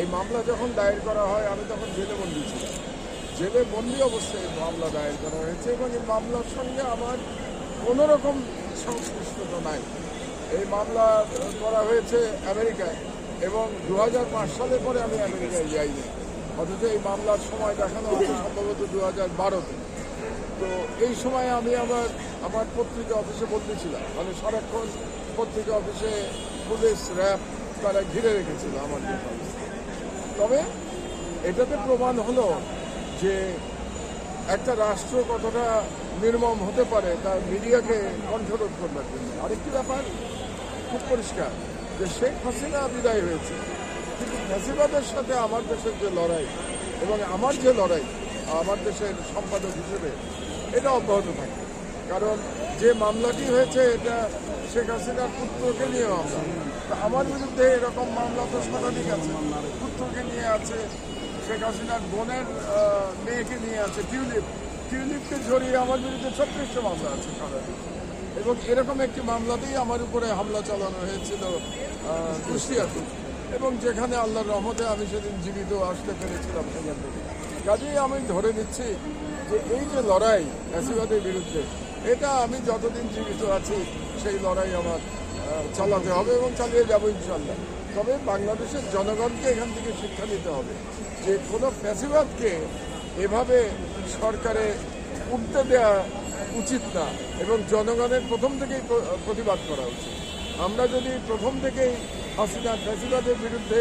এই মামলা যখন দায়ের করা হয়, আমি তখন জেলে বন্দি ছিলাম। জেলে বন্দি অবস্থায় মামলা দায়ের করা হয়েছে এবং এই মামলার সঙ্গে আমার কোনো রকম সংশ্লিষ্টতা নাই। এই মামলা করা হয়েছে আমেরিকায় এবং দু হাজার পাঁচ সালের পরে আমি আমেরিকায় যাইনি। অথচ এই মামলার সময় দেখানো হচ্ছে সম্ভবত দু হাজার বারোতে। তো এই সময় আমি আমার আমার পত্রিকা অফিসে বলতেছিলাম মানে সারাক্ষণ পত্রিকা অফিসে পুলিশ, র্যাব তারা ঘিরে রেখেছিল আমার তবে এটাতে প্রমাণ হলো যে একটা রাষ্ট্র কতটা নির্মম হতে পারে, তার মিডিয়াকে কণ্ঠরোধ করবার জন্য। আরেকটি ব্যাপার খুব পরিষ্কার, যে শেখ হাসিনা বিদায় হয়েছে। কিন্তু ফ্যাসিবাদের সাথে আমার দেশের যে লড়াই এবং আমার যে লড়াই, আমার দেশের সম্পাদক হিসেবে, এটা অব্যাহত থাকে। কারণ যে মামলাটি হয়েছে, এটা শেখ হাসিনার পুত্রকে নিয়ে মামলা আমার বিরুদ্ধে এরকম মামলা তো শতাধিক আছে। পুত্রকে নিয়ে আছে শেখ হাসিনার বোনের মেয়েকে নিয়ে আছে টিউলিপ। টিউলিপকে জড়িয়ে আমার বিরুদ্ধে ছত্রিশটা মামলা আছে শতাধিক এবং এরকম একটি মামলাতেই আমার উপরে হামলা চালানো হয়েছিল কুষ্টিয়াতে। এবং যেখানে আল্লাহর রহমতে আমি সেদিন জীবিত আসতে পেরেছিলাম সেখান থেকে। কাজেই আমি ধরে নিচ্ছি যে এই যে লড়াই ফ্যাসিবাদের বিরুদ্ধে এটা আমি যতদিন জীবিত আছি, সেই লড়াই আমার চালাতে হবে এবং চালিয়ে যাব ইনশাল্লাহ। তবে বাংলাদেশের জনগণকে এখান থেকে শিক্ষা নিতে হবে যে কোনো ফ্যাসিবাদকে এভাবে সরকারে উঠতে দেওয়া উচিত না এবং জনগণের প্রথম থেকেই প্রতিবাদ করা উচিত। আমরা যদি প্রথম থেকেই হাসিনা ফ্যাসিবাদের বিরুদ্ধে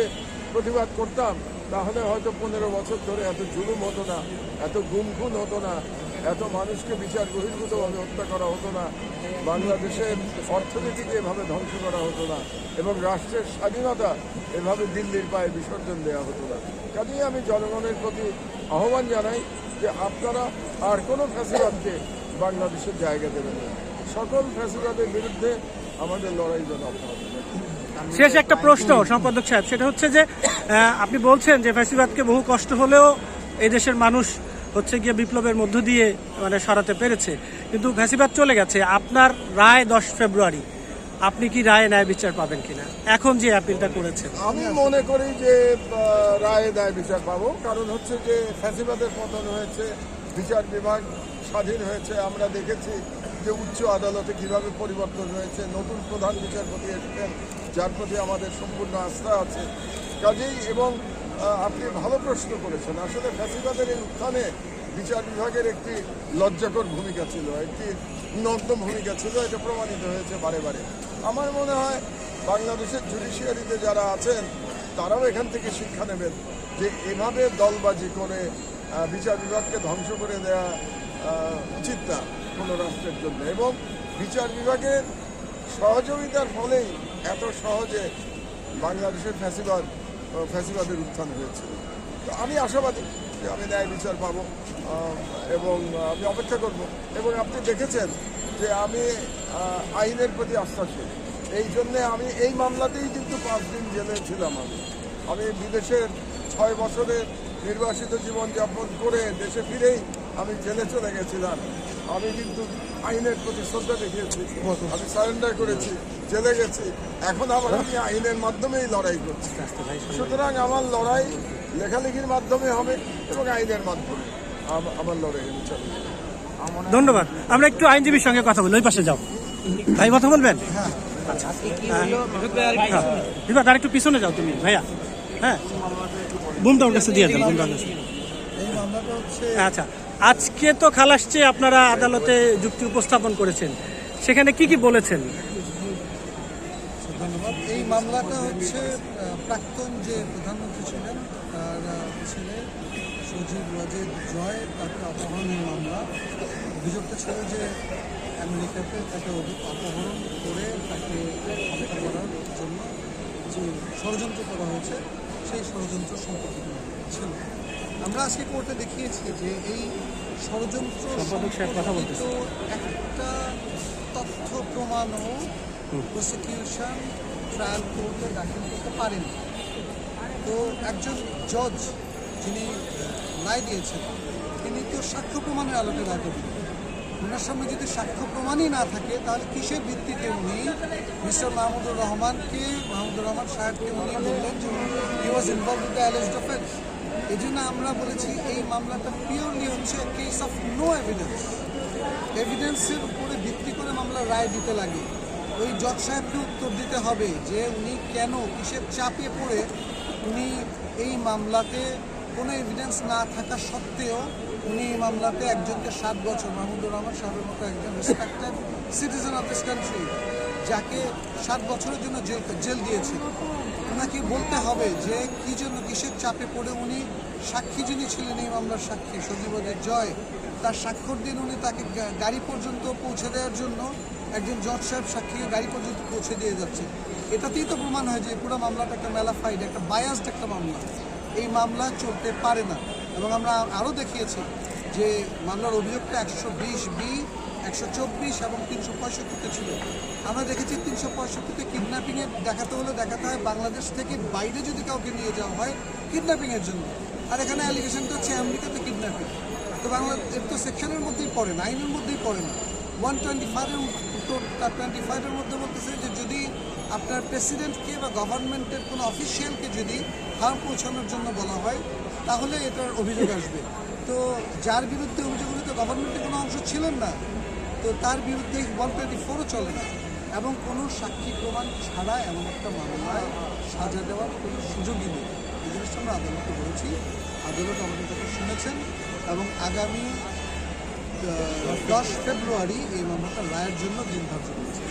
প্রতিবাদ করতাম, তাহলে হয়তো পনেরো বছর ধরে এত জুলুম হতো না, এত গুমখুন হতো না এত মানুষকে বিচার বহির্ভূতভাবে হত্যা করা হতো না। বাংলাদেশের অর্থনীতিকে এভাবে ধ্বংস করা হতো না এবং রাষ্ট্রের স্বাধীনতা এভাবে দিল্লির পায়ে বিসর্জন দেওয়া হতো না। কাজেই আমি জনগণের প্রতি আহ্বান জানাই যে আপনারা আর কোনো ফ্যাসিবাদকে বাংলাদেশের জায়গা দেবেন না। সকল ফ্যাসিবাদের বিরুদ্ধে আমাদের লড়াই যেন শেষ একটা প্রশ্ন, সম্পাদক সাহেব, সেটা হচ্ছে যে আপনি বলছেন যে ফ্যাসিবাদকে বহু কষ্ট হলেও এই দেশের মানুষ হচ্ছে গিয়ে বিপ্লবের মধ্য দিয়ে মানে সরাতে পেরেছে। কিন্তু ফ্যাসিবাদ চলে গেছে। আপনার রায় দশ ফেব্রুয়ারি। আপনি কি রায় ন্যায় বিচার পাবেন কিনা? এখন যে অ্যাপিলটা করেছেন। আমি মনে করি যে রায় দায় বিচার পাবো। কারণ হচ্ছে যে, ফ্যাসিবাদের পতন হয়েছে, বিচার বিভাগ স্বাধীন হয়েছে। আমরা দেখেছি যে, উচ্চ আদালতে কীভাবে পরিবর্তন হয়েছে। নতুন প্রধান বিচারপতি এসেছেন। যার প্রতি আমাদের সম্পূর্ণ আস্থা আছে। কাজেই এবং আপনি ভালো প্রশ্ন করেছেন। আসলে ফ্যাসিবাদের এই উত্থানে বিচার বিভাগের একটি লজ্জাকর ভূমিকা ছিল, একটি নগ্ন ভূমিকা ছিল, এটা প্রমাণিত হয়েছে বারে বারে। আমার মনে হয় বাংলাদেশের জুডিশিয়ারিতে যারা আছেন, তারাও এখান থেকে শিক্ষা নেবেন যে এভাবে দলবাজি করে বিচার বিভাগকে ধ্বংস করে দেওয়া উচিত না কোনো রাষ্ট্রের জন্য। এবং বিচার বিভাগের সহযোগিতার ফলেই এত সহজে বাংলাদেশের ফ্যাসিবাদ ফ্যাসিবাদের উত্থান হয়েছে। তো আমি আশাবাদী যে আমি ন্যায় বিচার পাবো এবং আমি অপেক্ষা করব। এবং আপনি দেখেছেন যে আমি আইনের প্রতি আস্থাশীল এই জন্যে আমি এই মামলাতেই কিন্তু পাঁচ দিন জেলে ছিলাম আমি। আমি বিদেশের ছয় বছরের নির্বাসিত জীবনযাপন করে দেশে ফিরেই আমি জেলে চলে গেছিলাম। আমি কিন্তু আইনের প্রতি শ্রদ্ধা দেখিয়েছি। আমি সারেন্ডার করেছি জেলে গেছি। এখন আবার আমি আইনের মাধ্যমেই লড়াই করছি। সুতরাং আমার লড়াই লেখালেখির মাধ্যমে হবে এবং আইনের মাধ্যমে। আমার লড়াই আমি যাব। ধন্যবাদ। আমরা একটু আইনজীবীর সঙ্গে কথা বলি। ওই পাশে যাও। ভাই কথা বলবেন? আচ্ছা হ্যাঁ। বিভাগ আর একটু পিছনে যাও তুমি ভাইয়া। হ্যাঁ। বুমটা ওর কাছে দিয়ে বুমটা ওর কাছে। এই মামলাটা হচ্ছে আচ্ছা আজকে তো খালাস চেয়ে আপনারা আদালতে যুক্তি উপস্থাপন করেছেন সেখানে কি কি বলেছেন? ধন্যবাদ। এই মামলাটা হচ্ছে প্রাক্তন যে প্রধানমন্ত্রী ছিলেন তার ছেলে সজীব ওয়াজেদ জয় তাকে অপহরণের মামলা। অভিযোগটা ছিল যে আমেরিকাতে তাকে অপহরণ করে তাকে হত্যা করার জন্য যে ষড়যন্ত্র করা হয়েছে সেই ষড়যন্ত্র সম্পর্কিত ছিল আমরা আজকে কোর্টে দেখিয়েছি যে এই ষড়যন্ত্র সম্পাদক সাহেব কথা বলতেছে। একটা তথ্য প্রমাণও প্রসিকিউশন ট্রায়াল কোর্টে দাখিল করতে পারেনি। তো একজন জজ যিনি রায় দিয়েছেন তিনি তো সাক্ষ্য প্রমাণের আলোকে রায় দেবেন ওনার সামনে যদি সাক্ষ্য প্রমাণই না থাকে তাহলে কিসের ভিত্তিতে উনি মিস্টার মাহমুদুর রহমানকে মাহমুদুর রহমান সাহেবকে উনি বললেন যে he was involve with the alleged offence এই জন্য আমরা বলেছি এই মামলাটা পিওরলি হচ্ছে কেস অফ নো এভিডেন্স এভিডেন্সের উপরে ভিত্তি করে মামলার রায় দিতে লাগে। ওই জজ সাহেবকে উত্তর দিতে হবে যে উনি কেন কিসের চাপে পড়ে উনি এই মামলাতে কোনো এভিডেন্স না থাকা সত্ত্বেও উনি এই মামলাতে একজনকে সাত বছর, মাহমুদুর রহমান সাহেবের মতো একজন respected citizen of this country যাকে সাত বছরের জন্য জেল জেল দিয়েছে, ওনাকে বলতে হবে যে কি জন্য কিসের চাপে পড়ে উনি। সাক্ষী যিনি ছিলেন এই মামলার সাক্ষী সজীবদের জয়, তার স্বাক্ষর দিন উনি তাকে গাড়ি পর্যন্ত পৌঁছে দেওয়ার জন্য একজন জজ সাহেব সাক্ষীকে গাড়ি পর্যন্ত পৌঁছে দিয়ে যাচ্ছে। এটাতেই তো প্রমাণ হয় যে পুরো মামলাটা একটা মেলাফাইড একটা বায়াসড একটা মামলা। এই মামলা চলতে পারে না। এবং আমরা আরও দেখিয়েছি যে মামলার অভিযোগটা একশো বিশ বি একশো চব্বিশ এবং তিনশো পঁয়ষট্টিতে ছিল। আমরা দেখেছি তিনশো পঁয়ষট্টিতে কিডন্যাপিংয়ে দেখাতে হলে দেখাতে হয় বাংলাদেশ থেকে বাইরে যদি কাউকে নিয়ে যাওয়া হয় কিডন্যাপিংয়ের জন্য। আর এখানে অ্যালিগেশনটা হচ্ছে আমেরিকাতে কিডন্যাপিং তো বাংলাদেশ তো সেকশনের মধ্যেই পড়ে না, আইনের মধ্যেই পড়ে না। ওয়ান টোয়েন্টি ফাইভের টোয়েন্টি ফাইভের মধ্যে বলতেছে যে যদি আপনার প্রেসিডেন্টকে বা গভর্নমেন্টের কোনো অফিসিয়ালকে যদি হার পৌঁছানোর জন্য বলা হয়, তাহলে এটার অভিযোগ আসবে। তো যার বিরুদ্ধে অভিযোগ তো গভর্নমেন্টের কোনো অংশ ছিলেন না। তো তার বিরুদ্ধে ওয়ান টোয়েন্টি ফোরও চলে না। এবং কোনো সাক্ষী প্রমাণ ছাড়া এমন একটা মামলায় সাজা দেওয়ার কোনো সুযোগই নেই। এই জিনিসটা আমরা আদালতে বলেছি। আদালত আমাদের কথা শুনেছেন এবং আগামী দশ ফেব্রুয়ারি এই মামলাটা রায়ের জন্য দিন ধার্য করেছে।